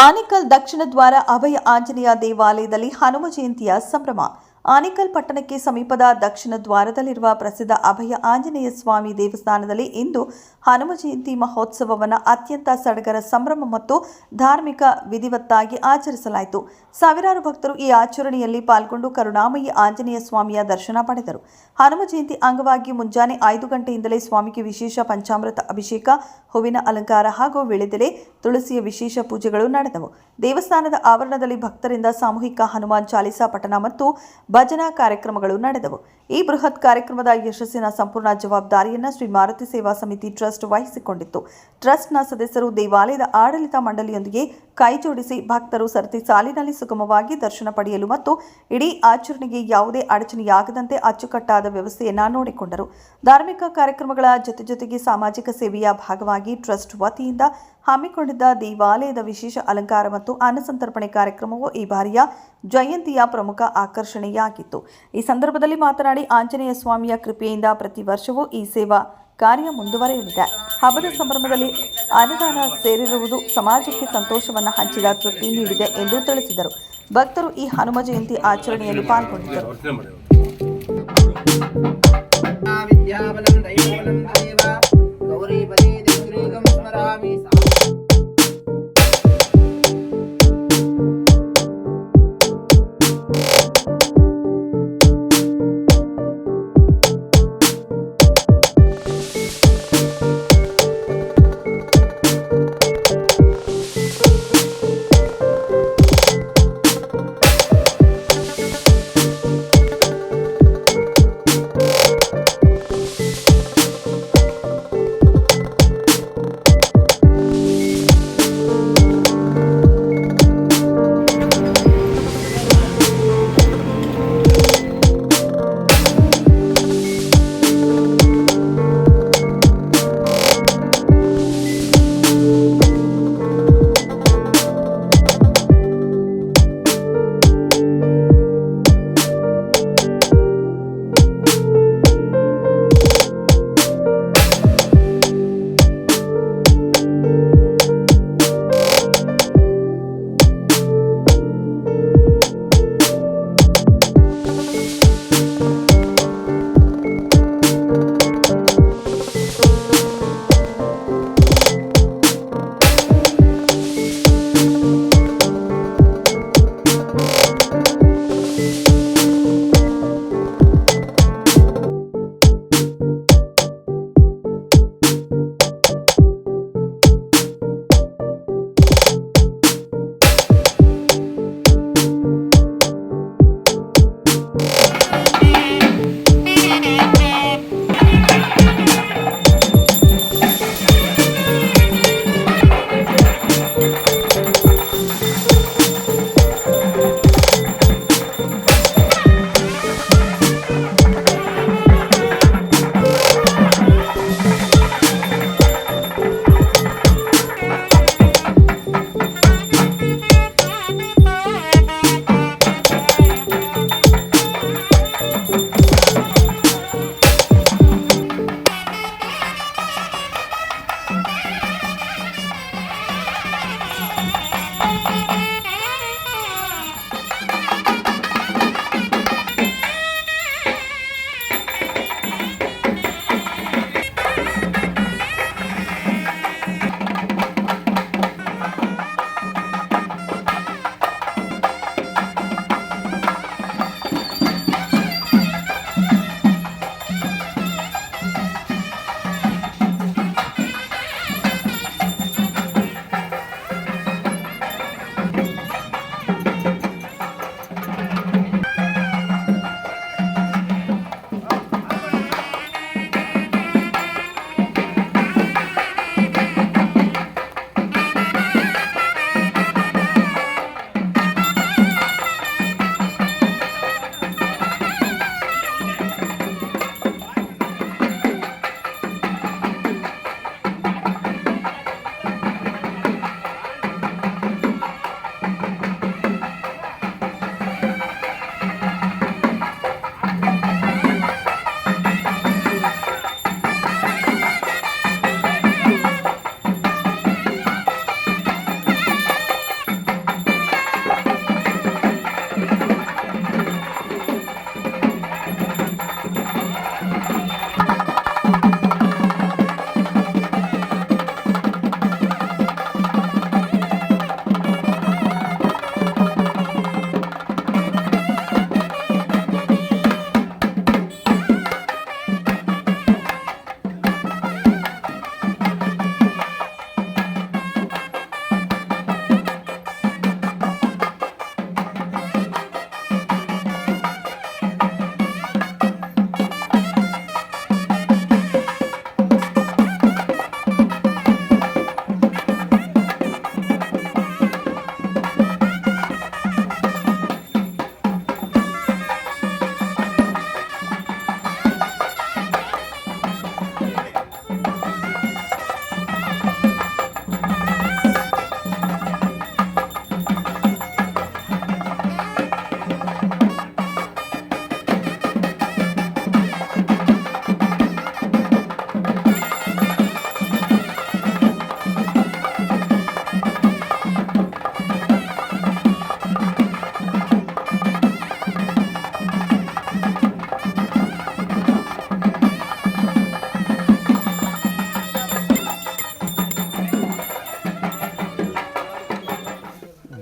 ಆನೇಕಲ್ ದಕ್ಷಿಣ ದ್ವಾರ ಅಭಯ ಆಂಜನೇಯ ದೇವಾಲಯದಲ್ಲಿ ಹನುಮ ಜಯಂತಿಯ ಸಂಭ್ರಮ. ಆನೇಕಲ್ ಪಟ್ಟಣಕ್ಕೆ ಸಮೀಪದ ದಕ್ಷಿಣ ದ್ವಾರದಲ್ಲಿರುವ ಪ್ರಸಿದ್ಧ ಅಭಯ ಆಂಜನೇಯ ಸ್ವಾಮಿ ದೇವಸ್ಥಾನದಲ್ಲಿ ಇಂದು ಹನುಮ ಜಯಂತಿ ಮಹೋತ್ಸವವನ್ನು ಅತ್ಯಂತ ಸಡಗರ ಸಂಭ್ರಮ ಮತ್ತು ಧಾರ್ಮಿಕ ವಿಧಿವತ್ತಾಗಿ ಆಚರಿಸಲಾಯಿತು. ಸಾವಿರಾರು ಭಕ್ತರು ಈ ಆಚರಣೆಯಲ್ಲಿ ಪಾಲ್ಗೊಂಡು ಕರುಣಾಮಯಿ ಆಂಜನೇಯ ಸ್ವಾಮಿಯ ದರ್ಶನ ಪಡೆದರು. ಹನುಮ ಜಯಂತಿ ಅಂಗವಾಗಿ ಮುಂಜಾನೆ ಐದು ಗಂಟೆಯಿಂದಲೇ ಸ್ವಾಮಿಗೆ ವಿಶೇಷ ಪಂಚಾಮೃತ ಅಭಿಷೇಕ, ಹೂವಿನ ಅಲಂಕಾರ ಹಾಗೂ ವಿಳೆದೆಲೆ ತುಳಸಿಯ ವಿಶೇಷ ಪೂಜೆಗಳು ನಡೆದವು. ದೇವಸ್ಥಾನದ ಆವರಣದಲ್ಲಿ ಭಕ್ತರಿಂದ ಸಾಮೂಹಿಕ ಹನುಮಾನ್ ಚಾಲಿಸಾ ಪಠಣ ಮತ್ತು ಭಜನಾ ಕಾರ್ಯಕ್ರಮಗಳು ನಡೆದವು. ಈ ಬೃಹತ್ ಕಾರ್ಯಕ್ರಮದ ಯಶಸ್ಸಿನ ಸಂಪೂರ್ಣ ಜವಾಬ್ದಾರಿಯನ್ನು ಶ್ರೀ ಮಾರುತಿ ಸೇವಾ ಸಮಿತಿ ಟ್ರಸ್ಟ್ ವಹಿಸಿಕೊಂಡಿತ್ತು. ಟ್ರಸ್ಟ್ನ ಸದಸ್ಯರು ದೇವಾಲಯದ ಆಡಳಿತ ಮಂಡಳಿಯೊಂದಿಗೆ ಕೈಜೋಡಿಸಿ ಭಕ್ತರು ಸರತಿ ಸಾಲಿನಲ್ಲಿ ಸುಗಮವಾಗಿ ದರ್ಶನ ಪಡೆಯಲು ಮತ್ತು ಇಡೀ ಆಚರಣೆಗೆ ಯಾವುದೇ ಅಡಚಣೆಯಾಗದಂತೆ ಅಚ್ಚುಕಟ್ಟಾದ ವ್ಯವಸ್ಥೆಯನ್ನು ನೋಡಿಕೊಂಡರು. ಧಾರ್ಮಿಕ ಕಾರ್ಯಕ್ರಮಗಳ ಜೊತೆ ಜೊತೆಗೆ ಸಾಮಾಜಿಕ ಸೇವೆಯ ಭಾಗವಾಗಿ ಟ್ರಸ್ಟ್ ವತಿಯಿಂದ ಹಮ್ಮಿಕೊಂಡಿದ್ದ ದೇವಾಲಯದ ವಿಶೇಷ ಅಲಂಕಾರ ಮತ್ತು ಅನ್ನಸಂತರ್ಪಣೆ ಕಾರ್ಯಕ್ರಮವು ಈ ಬಾರಿಯ ಜಯಂತಿಯ ಪ್ರಮುಖ ಆಕರ್ಷಣೆಯಾಗಿತ್ತು. ಈ ಸಂದರ್ಭದಲ್ಲಿ ಮಾತನಾಡಿ, ಆಂಜನೇಯ ಸ್ವಾಮಿಯ ಕೃಪೆಯಿಂದ ಪ್ರತಿ ವರ್ಷವೂ ಈ ಸೇವಾ ಕಾರ್ಯ ಮುಂದುವರೆಯಲಿದೆ. ಹಬ್ಬದ ಸಂಭ್ರಮದಲ್ಲಿ ಅನುದಾನ ಸೇರಿರುವುದು ಸಮಾಜಕ್ಕೆ ಸಂತೋಷವನ್ನು ಹಂಚಿದ ತೃಪ್ತಿ ನೀಡಿದೆ ಎಂದು ತಿಳಿಸಿದರು. ಭಕ್ತರು ಈ ಹನುಮ ಜಯಂತಿ ಆಚರಣೆಯಲ್ಲಿ ಪಾಲ್ಗೊಂಡಿದ್ದರು.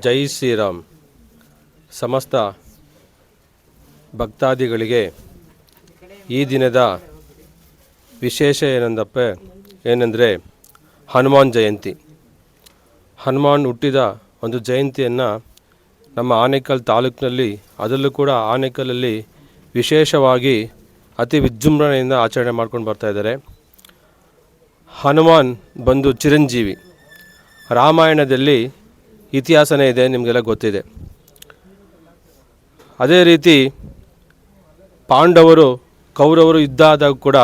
ಜೈ ಶ್ರೀರಾಮ್. ಸಮಸ್ತ ಭಕ್ತಾದಿಗಳಿಗೆ ಈ ದಿನದ ವಿಶೇಷ ಏನಂದಪ್ಪ ಏನೆಂದರೆ ಹನುಮಾನ್ ಜಯಂತಿ. ಹನುಮಾನ್ ಹುಟ್ಟಿದ ಒಂದು ಜಯಂತಿಯನ್ನು ನಮ್ಮ ಆನೇಕಲ್ ತಾಲೂಕಿನಲ್ಲಿ, ಅದರಲ್ಲೂ ಕೂಡ ಆನೇಕಲಲ್ಲಿ ವಿಶೇಷವಾಗಿ ಅತಿ ವಿಜೃಂಭಣೆಯಿಂದ ಆಚರಣೆ ಮಾಡ್ಕೊಂಡು ಬರ್ತಾ ಇದ್ದಾರೆ. ಹನುಮಾನ್ ಬಂದು ಚಿರಂಜೀವಿ. ರಾಮಾಯಣದಲ್ಲಿ ಇತಿಹಾಸನೇ ಇದೆ, ನಿಮಗೆಲ್ಲ ಗೊತ್ತಿದೆ. ಅದೇ ರೀತಿ ಪಾಂಡವರು, ಕೌರವರು ಯುದ್ಧ ಆದಾಗ ಕೂಡ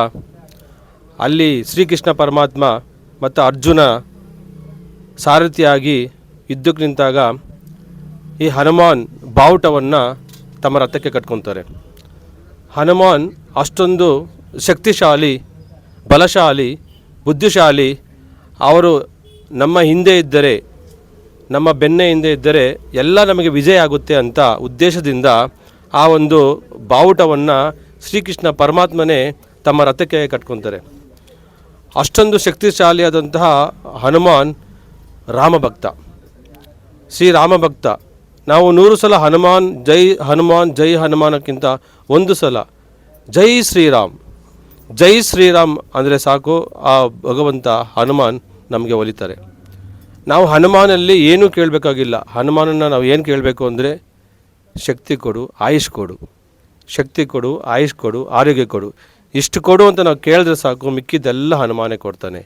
ಅಲ್ಲಿ ಶ್ರೀಕೃಷ್ಣ ಪರಮಾತ್ಮ ಮತ್ತು ಅರ್ಜುನ ಸಾರಥಿಯಾಗಿ ಯುದ್ಧಕ್ಕೆ ನಿಂತಾಗ ಈ ಹನುಮಾನ್ ಬಾವುಟವನ್ನು ತಮ್ಮ ರಥಕ್ಕೆ ಕಟ್ಕೊತಾರೆ. ಹನುಮಾನ್ ಅಷ್ಟೊಂದು ಶಕ್ತಿಶಾಲಿ, ಬಲಶಾಲಿ, ಬುದ್ಧಿಶಾಲಿ, ಅವರು ನಮ್ಮ ಹಿಂದೆ ಇದ್ದರೆ ನಮ್ಮ ಬೆನ್ನೆ ಹಿಂದೆ ಇದ್ದರೆ ಎಲ್ಲ ನಮಗೆ ವಿಜಯ ಆಗುತ್ತೆ ಅಂತ ಉದ್ದೇಶದಿಂದ ಆ ಒಂದು ಬಾವುಟವನ್ನು ಶ್ರೀಕೃಷ್ಣ ಪರಮಾತ್ಮನೇ ತಮ್ಮ ರಥಕ್ಕೆ ಕಟ್ಕೊತಾರೆ. ಅಷ್ಟೊಂದು ಶಕ್ತಿಶಾಲಿಯಾದಂತಹ ಹನುಮಾನ್ ರಾಮಭಕ್ತ. ಶ್ರೀರಾಮಭಕ್ತ ನಾವು ನೂರು ಸಲ ಹನುಮಾನ್, ಜೈ ಹನುಮಾನ್, ಜೈ ಹನುಮಾನಕ್ಕಿಂತ ಒಂದು ಸಲ ಜೈ ಶ್ರೀರಾಮ್. ಜೈ ಶ್ರೀರಾಮ್ ಅಂದರೆ ಸಾಕು, ಆ ಭಗವಂತ ಹನುಮಾನ್ ನಮಗೆ ಒಲಿತಾರೆ. ನಾವು ಹನುಮಾನಲ್ಲಿ ಏನೂ ಕೇಳಬೇಕಾಗಿಲ್ಲ. ಹನುಮಾನನ್ನು ನಾವು ಏನು ಕೇಳಬೇಕು ಅಂದರೆ ಶಕ್ತಿ ಕೊಡು, ಆಯುಷ್ ಕೊಡು. ಶಕ್ತಿ ಕೊಡು, ಆಯುಷ್ ಕೊಡು, ಆರೋಗ್ಯ ಕೊಡು. ಇಷ್ಟು ಕೊಡು ಅಂತ ನಾವು ಕೇಳಿದ್ರೆ ಸಾಕು, ಮಿಕ್ಕಿದ್ದೆಲ್ಲ ಹನುಮಾನೇ ಕೊಡ್ತಾನೆ.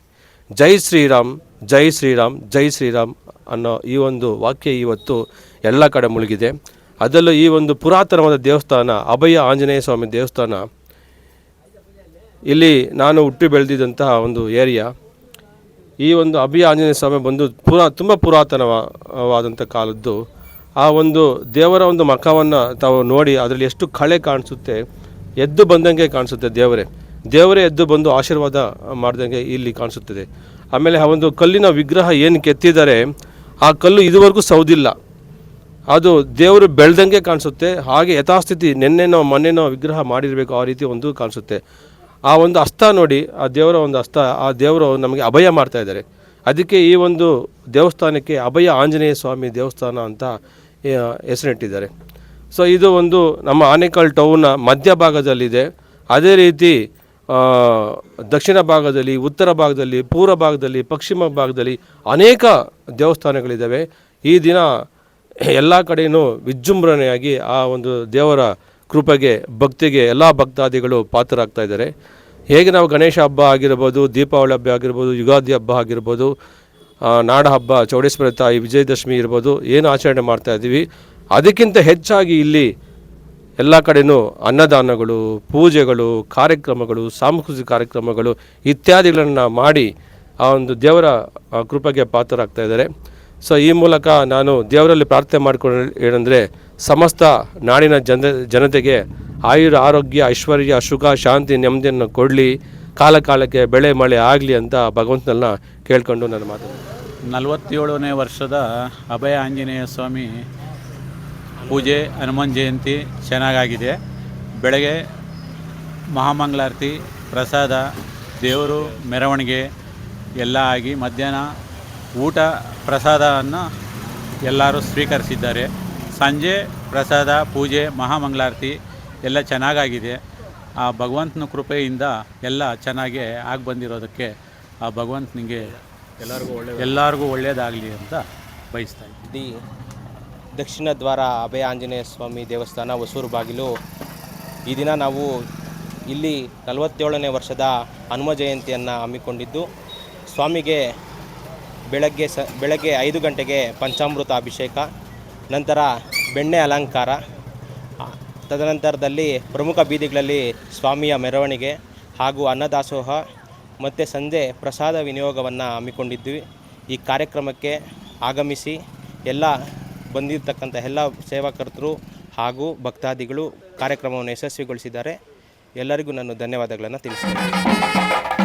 ಜೈ ಶ್ರೀರಾಮ್ ಜೈ ಶ್ರೀರಾಮ್ ಜೈ ಶ್ರೀರಾಮ್ ಅನ್ನೋ ಈ ಒಂದು ವಾಕ್ಯ ಇವತ್ತು ಎಲ್ಲ ಕಡೆ ಮುಳುಗಿದೆ. ಅದರಲ್ಲೂ ಈ ಒಂದು ಪುರಾತನವಾದ ದೇವಸ್ಥಾನ, ಅಭಯ ಆಂಜನೇಯ ಸ್ವಾಮಿ ದೇವಸ್ಥಾನ, ಇಲ್ಲಿ ನಾನು ಹುಟ್ಟಿ ಬೆಳೆದಿದ್ದಂತಹ ಒಂದು ಏರಿಯಾ ಈ ಒಂದು ಅಭಿ ಆಂಜನೇಯ ಸ್ವಾಮಿ ಬಂದು ಪುರಾ, ತುಂಬ ಪುರಾತನವಾದಂಥ ಕಾಲದ್ದು. ಆ ಒಂದು ದೇವರ ಒಂದು ಮಖವನ್ನು ತಾವು ನೋಡಿ ಅದರಲ್ಲಿ ಎಷ್ಟು ಕಳೆ ಕಾಣಿಸುತ್ತೆ, ಎದ್ದು ಬಂದಂಗೆ ಕಾಣಿಸುತ್ತೆ ದೇವರೇ. ದೇವರೇ ಎದ್ದು ಬಂದು ಆಶೀರ್ವಾದ ಮಾಡಿದಂಗೆ ಇಲ್ಲಿ ಕಾಣಿಸುತ್ತದೆ. ಆಮೇಲೆ ಆ ಒಂದು ಕಲ್ಲಿನ ವಿಗ್ರಹ ಏನು ಕೆತ್ತಿದ್ದಾರೆ ಆ ಕಲ್ಲು ಇದುವರೆಗೂ ಸೌದಿಲ್ಲ. ಅದು ದೇವರು ಬೆಳೆದಂಗೆ ಕಾಣಿಸುತ್ತೆ, ಹಾಗೆ ಯಥಾಸ್ಥಿತಿ ನಿನ್ನೆನೋ ಮೊನ್ನೆನೋ ವಿಗ್ರಹ ಮಾಡಿರಬೇಕು ಆ ರೀತಿ ಒಂದು ಕಾಣಿಸುತ್ತೆ. ಆ ಒಂದು ಅಸ್ತ ನೋಡಿ, ಆ ದೇವರ ಒಂದು ಅಸ್ತ, ಆ ದೇವರು ನಮಗೆ ಅಭಯ ಮಾಡ್ತಾ ಇದ್ದಾರೆ. ಅದಕ್ಕೆ ಈ ಒಂದು ದೇವಸ್ಥಾನಕ್ಕೆ ಅಭಯ ಆಂಜನೇಯ ಸ್ವಾಮಿ ದೇವಸ್ಥಾನ ಅಂತ ಹೆಸರಿಟ್ಟಿದ್ದಾರೆ. ಸೊ ಇದು ಒಂದು ನಮ್ಮ ಆನೇಕಲ್ ಟೌನ್ನ ಮಧ್ಯಭಾಗದಲ್ಲಿದೆ ಅದೇ ರೀತಿ ದಕ್ಷಿಣ ಭಾಗದಲ್ಲಿ, ಉತ್ತರ ಭಾಗದಲ್ಲಿ, ಪೂರ್ವ ಭಾಗದಲ್ಲಿ, ಪಶ್ಚಿಮ ಭಾಗದಲ್ಲಿ ಅನೇಕ ದೇವಸ್ಥಾನಗಳಿದ್ದಾವೆ. ಈ ದಿನ ಎಲ್ಲ ಕಡೆಯೂ ವಿಜೃಂಭಣೆಯಾಗಿ ಆ ಒಂದು ದೇವರ ಕೃಪೆಗೆ, ಭಕ್ತಿಗೆ ಎಲ್ಲ ಭಕ್ತಾದಿಗಳು ಪಾತ್ರರಾಗ್ತಾ ಇದ್ದಾರೆ. ಹೇಗೆ ನಾವು ಗಣೇಶ ಹಬ್ಬ ಆಗಿರ್ಬೋದು, ದೀಪಾವಳಿ ಹಬ್ಬ ಆಗಿರ್ಬೋದು, ಯುಗಾದಿ ಹಬ್ಬ ಆಗಿರ್ಬೋದು ನಾಡ ಹಬ್ಬ, ಚೌಡೇಶ್ವರಿ ತಾಯಿ, ವಿಜಯದಶಮಿ ಇರ್ಬೋದು, ಏನು ಆಚರಣೆ ಮಾಡ್ತಾ ಇದ್ದೀವಿ, ಅದಕ್ಕಿಂತ ಹೆಚ್ಚಾಗಿ ಇಲ್ಲಿ ಎಲ್ಲ ಕಡೆಯೂ ಅನ್ನದಾನಗಳು, ಪೂಜೆಗಳು, ಕಾರ್ಯಕ್ರಮಗಳು, ಸಾಂಸ್ಕೃತಿಕ ಕಾರ್ಯಕ್ರಮಗಳು ಇತ್ಯಾದಿಗಳನ್ನು ಮಾಡಿ ಆ ಒಂದು ದೇವರ ಕೃಪೆಗೆ ಪಾತ್ರರಾಗ್ತಾ ಇದ್ದಾರೆ. ಸೊ ಈ ಮೂಲಕ ನಾನು ದೇವರಲ್ಲಿ ಪ್ರಾರ್ಥನೆ ಮಾಡಿಕೊಂಡು ಏನಂದರೆ, ಸಮಸ್ತ ನಾಡಿನ ಜನ, ಜನತೆಗೆ ಆಯುರ ಆರೋಗ್ಯ, ಐಶ್ವರ್ಯ, ಸುಖ, ಶಾಂತಿ, ನೆಮ್ಮದಿಯನ್ನು ಕೊಡಲಿ. ಕಾಲ ಕಾಲಕ್ಕೆ ಬೆಳೆ ಮಳೆ ಆಗಲಿ ಅಂತ ಭಗವಂತನನ್ನ ಕೇಳ್ಕೊಂಡು ನನ್ನ ಮಾತು. ನಲವತ್ತೇಳನೇ ವರ್ಷದ ಅಭಯ ಆಂಜನೇಯ ಸ್ವಾಮಿ ಪೂಜೆ, ಹನುಮಾನ್ ಜಯಂತಿ ಚೆನ್ನಾಗಾಗಿದೆ. ಬೆಳಗ್ಗೆ ಮಹಾಮಂಗಳಾರತಿ, ಪ್ರಸಾದ, ದೇವರು, ಮೆರವಣಿಗೆ ಎಲ್ಲ ಆಗಿ ಮಧ್ಯಾಹ್ನ ಊಟ, ಪ್ರಸಾದವನ್ನು ಎಲ್ಲರೂ ಸ್ವೀಕರಿಸಿದ್ದಾರೆ. ಸಂಜೆ ಪ್ರಸಾದ, ಪೂಜೆ, ಮಹಾಮಂಗಳಾರತಿ ಎಲ್ಲ ಚೆನ್ನಾಗಾಗಿದೆ. ಆ ಭಗವಂತನ ಕೃಪೆಯಿಂದ ಎಲ್ಲ ಚೆನ್ನಾಗಿ ಆಗಿ ಬಂದಿರೋದಕ್ಕೆ ಆ ಭಗವಂತ ನಿಮಗೆ ಎಲ್ಲರಿಗೂ ಒಳ್ಳೆ ಎಲ್ಲರಿಗೂ ಒಳ್ಳೆಯದಾಗಲಿ ಅಂತ ಬಯಸ್ತಾ ಇದ್ದೀನಿ. ದಿ ದಕ್ಷಿಣ ದ್ವಾರ ಅಭಯ ಆಂಜನೇಯ ಸ್ವಾಮಿ ದೇವಸ್ಥಾನ ಹೊಸೂರು ಬಾಗಿಲು. ಈ ದಿನ ನಾವು ಇಲ್ಲಿ ನಲವತ್ತೇಳನೇ ವರ್ಷದ ಹನುಮ ಜಯಂತಿಯನ್ನು ಹಮ್ಮಿಕೊಂಡಿದ್ದು ಸ್ವಾಮಿಗೆ ಬೆಳಗ್ಗೆ ಸ ಬೆಳಗ್ಗೆ ಐದು ಗಂಟೆಗೆ ಪಂಚಾಮೃತ ಅಭಿಷೇಕ ನಂತರ ಬೆಣ್ಣೆ ಅಲಂಕಾರ ತದನಂತರದಲ್ಲಿ ಪ್ರಮುಖ ಬೀದಿಗಳಲ್ಲಿ ಸ್ವಾಮಿಯ ಮೆರವಣಿಗೆ ಹಾಗೂ ಅನ್ನದಾಸೋಹ ಮತ್ತು ಸಂಜೆ ಪ್ರಸಾದ ವಿನಿಯೋಗವನ್ನು ಹಮ್ಮಿಕೊಂಡಿದ್ವಿ. ಈ ಕಾರ್ಯಕ್ರಮಕ್ಕೆ ಆಗಮಿಸಿ ಎಲ್ಲ ಬಂದಿರತಕ್ಕಂಥ ಎಲ್ಲ ಸೇವಾಕರ್ತರು ಹಾಗೂ ಭಕ್ತಾದಿಗಳು ಕಾರ್ಯಕ್ರಮವನ್ನು ಯಶಸ್ವಿಗೊಳಿಸಿದ್ದಾರೆ. ಎಲ್ಲರಿಗೂ ನಾನು ಧನ್ಯವಾದಗಳನ್ನು ತಿಳಿಸ್ತೇನೆ.